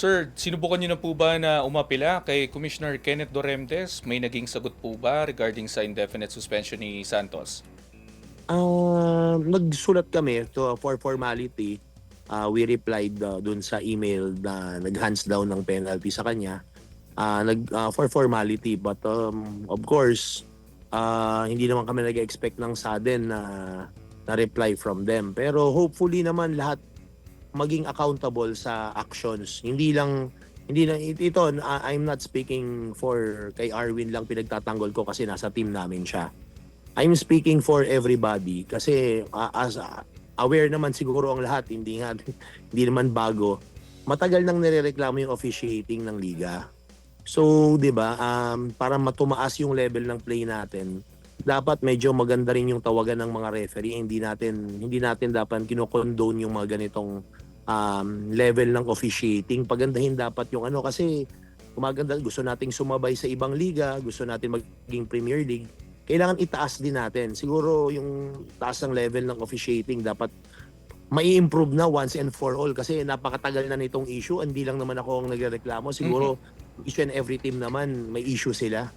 Sir, sinubukan niyo na po ba na umapila kay Commissioner Kenneth Doremdes? May naging sagot po ba regarding sa indefinite suspension ni Santos? Ah, nagsulat kami to for formality. Ah, we replied uh, dun sa email na nag-hands down ng penalty sa kanya. Ah, nag ah, for formality but um, of course ah, hindi naman kami nag-expect ng sudden na na reply from them. Pero hopefully naman lahat maging accountable sa actions. Hindi lang hindi it- ito I'm not speaking for kay Arwin lang pinagtatanggol ko kasi nasa team namin siya. I'm speaking for everybody kasi uh, as uh, aware naman siguro ang lahat hindi nga hindi naman bago matagal nang nirereklamo yung officiating ng liga so 'di ba um, para matumaas yung level ng play natin dapat medyo maganda rin yung tawagan ng mga referee hindi natin hindi natin dapat kino-condone yung mga ganitong um, level ng officiating pagandahin dapat yung ano kasi gumaganda gusto nating sumabay sa ibang liga gusto natin maging Premier League kailangan itaas din natin. Siguro yung taas ng level ng officiating dapat mai improve na once and for all kasi napakatagal na nitong issue. Hindi lang naman ako ang nagrereklamo. Siguro each and every team naman may issue sila.